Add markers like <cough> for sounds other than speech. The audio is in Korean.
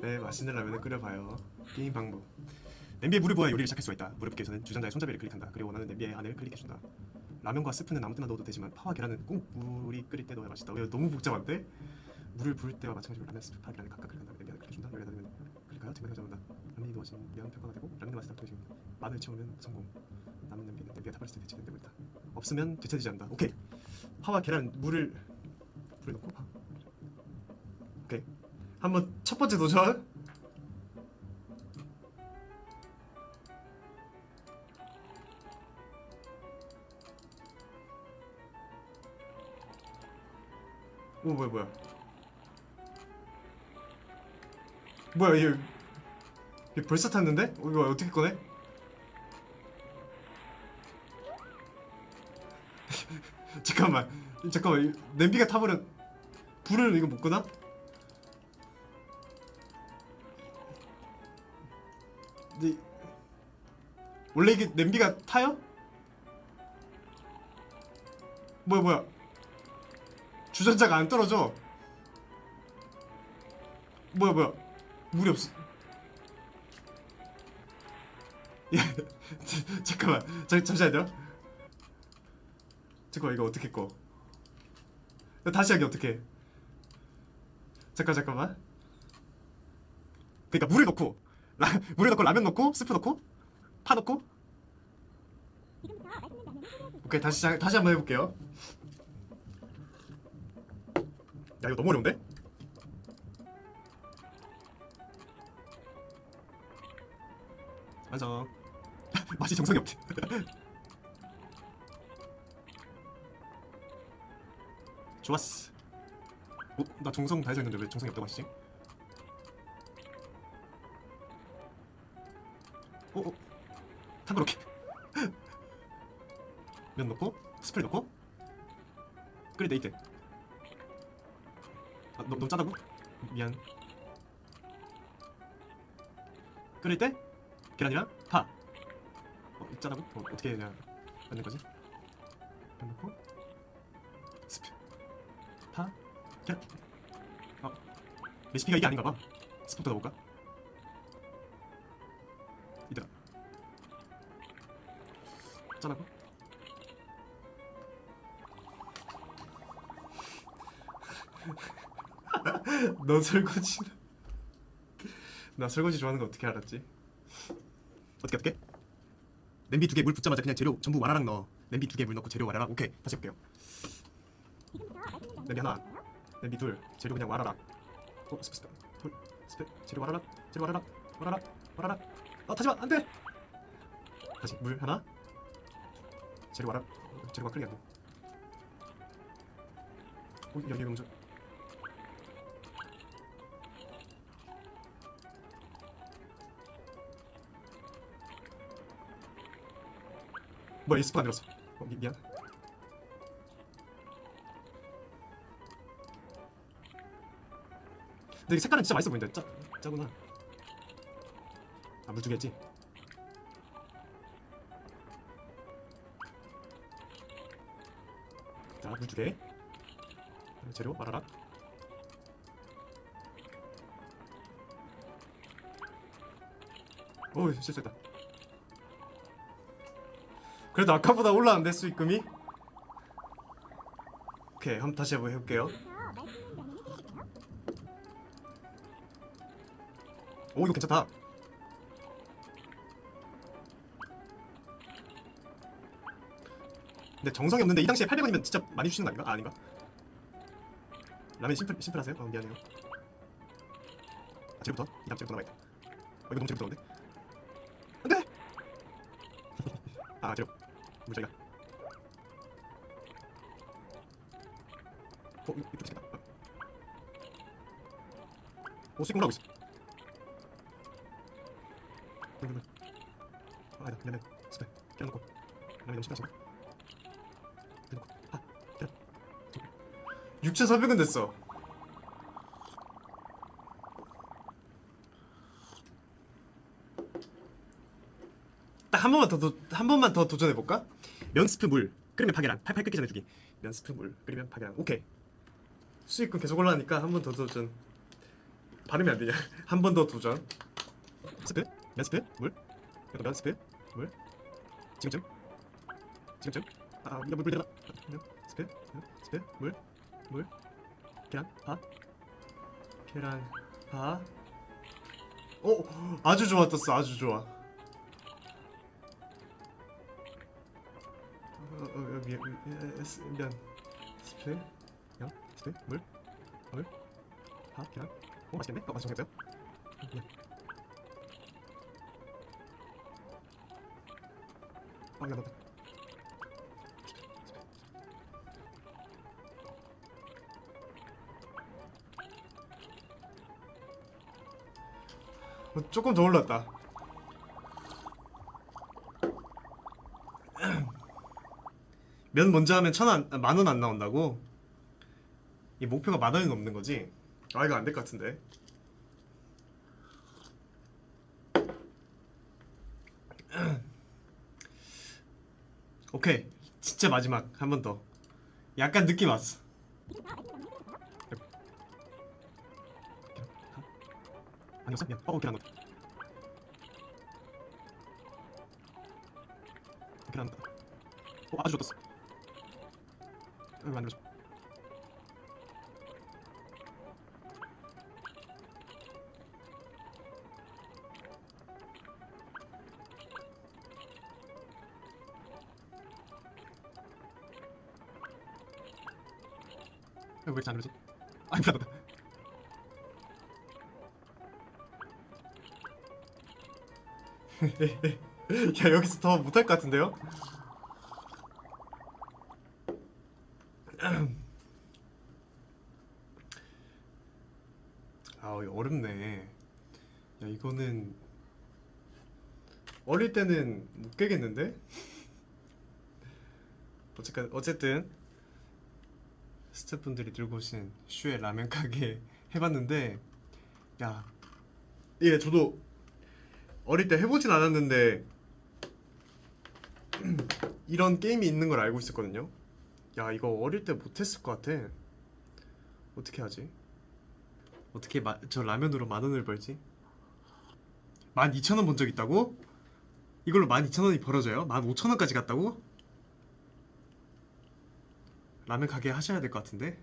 네, 맛있는 라면을 끓여봐요. 게임 방법. 냄비에 물을 부어 요리를 시작할 수가 있다. 위해서는 주전자의 손잡이를 클릭한다. 그리고 원하는 냄비의 안을 클릭해준다. 라면과 스프는 아무 때나 넣어도 되지만 파와 계란은 꼭 물이 끓일 때 넣어야 맛있다. 왜 너무 복잡한데? 물을 부을 때와 마찬가지로 라면, 스프, 파, 계란을 각각 클릭한다. 냄비 안을 클릭해준다. 요리가 다 되면 클릭하여 제거를 잡는다. 라면이 넣어지면 평가가 되고 라면의 맛을 답답해집니다. 마늘 채우면 성공. 남은 냄비는 냄비가 타버렸을 때 대체된 되고 있다. 없으면 되찾이지 않는다. 오케이. 파와 계란, 물을 물에 넣고 파. 한번 첫 번째 도전. 오 뭐야 뭐야 뭐야 얘, 얘 벌써 탔는데? 어, 이거 어떻게 꺼내? <laughs> 잠깐만 잠깐만 이 냄비가 타버려 불을 이거 못 끄나? 근데 원래 이게 냄비가 타요? 뭐야 뭐야? 주전자가 안 떨어져. 뭐야 뭐야? 물이 없어. 야 <laughs> <laughs> 잠깐만. 잠, 잠시만요. 잠깐만 이거 어떻게 꺼? 다시 하기 어떻게? 잠깐 잠깐만. 그러니까 물을 넣고 라, 물을 넣고 라면 넣고 스프 넣고 파 넣고 오케이 다시 자- 다시 한번 해볼게요 야 이거 너무 어려운데? 완성 <laughs> 맛이 정성이 없지 <laughs> 좋았어 어? 나 정성 다해서 했는데 왜 정성이 없다고 하시지? 그렇게. 면 넣고 스프를 넣고. 때 이때. 아, 너, 너무 짜다고? 미안. 끓일 때 계란이랑 파. 어, 짜다고? 어, 어떻게 그냥 만든 거지? 면 넣고. 스프. 파. 계란. 어. 레시피가 이게 아닌가 봐. 스프부터 넣어볼까? 짜다고? <laughs> 너 설거지. 나 설거지 좋아하는 거 어떻게 알았지? 어떻게 어떻게? 냄비 두 개 물 붓자마자 그냥 재료 전부 와라락 넣어. 냄비 두 개 물 넣고 재료 와라락 오케이 다시 해볼게요. 냄비 하나 냄비 둘 재료 그냥 와라락 어 스프 스프 둘 스프 재료 와라락 재료 와라락 와라락 와라락 어 타지마 안돼! 다시 물 하나 재료 와라 재료가 클릭 안돼 어 여기 먼저 뭐야 이 스프 안 들었어. 어, 미, 미안. 근데 이 색깔은 진짜 맛있어 보인다 짜, 짜구나. 아물 두 개지 자 물 두개 재료 말아라. 오 실수했다. 그래도 아까보다 올라왔는데 수익금이? 오케이 한번 다시 한번 해볼게요. 오 이거 괜찮다 근데 정성이 없는데 이 당시에 800원이면 진짜 많이 주시는 거 아닌가? 아 아닌가? 라면 심플, 심플하세요? 어 미안해요 아 재료부터? 이 다음 재료부터 나와있다 어 이거 너무 나오는데? 안돼! <laughs> 아 재료 물자기가 어 이거 이거 맛있겠다 어. 오 수익금 올라오고 있어 물, 물, 물. 아 미안해 스페 넣고 라면 너무 물 6,400원 됐어 딱 한 번만 더한 번만 더 도전해 볼까? 면 스프 물 끓이면 파계란 팔팔 끓기 전에 주기 면 스프 물 끓이면 파계란 오케이 수익금 계속 올라가니까 한 번 더 도전 발음이 안 되냐? <laughs> 한 번 더 도전. 스프, 면 스프, 물, 그리고 면 스프, 물. 지금쯤, 지금쯤. 아, 이거 물 들어. 면 스프, 면 스프, 물, 물. 계란, 파, 계란, 파. 오, 아주 좋아 떴어, 아주 좋아. 어, 어, 여기, 면 스프, 면 스프, 물, 물, 파, 계란. 오 맛있겠네? 어 맛있겠어요? 네. 아 이거 조금 더 올랐다. <clears throat> 면 먼저 하면 천원 만 원 안 나온다고? 이 목표가 만 원이 넘는 거지? 아 이거 안 될 것 같은데. <clears throat> 오케이. 진짜 마지막. 한 번 더. 약간 느낌 왔어 아니었어? 미안 어 계란 넣었다 계란 넣었다 어 아주 좋았어 어, 만들어줘 왜 이렇게 안 그러지? 아이 불안하다 야 여기서 더 못할 것 같은데요? <clears throat> 아 어렵네 야 이거는 어릴 때는 못 깨겠는데? <laughs> 어쨌든 어쨌든 스태프분들이 들고 오신 슈의 라면 가게 <laughs> 해봤는데 야 예, 저도 어릴 때 해보진 않았는데 <clears throat> 이런 게임이 있는 걸 알고 있었거든요. 야 이거 어릴 때 못했을 것 같아. 어떻게 하지? 어떻게 마, 저 라면으로 만 원을 벌지? 만 이천 원본적 있다고? 이걸로 만 이천 원이 벌어져요? 만 오천 원까지 갔다고? 라면 가게 하셔야 될 것 같은데?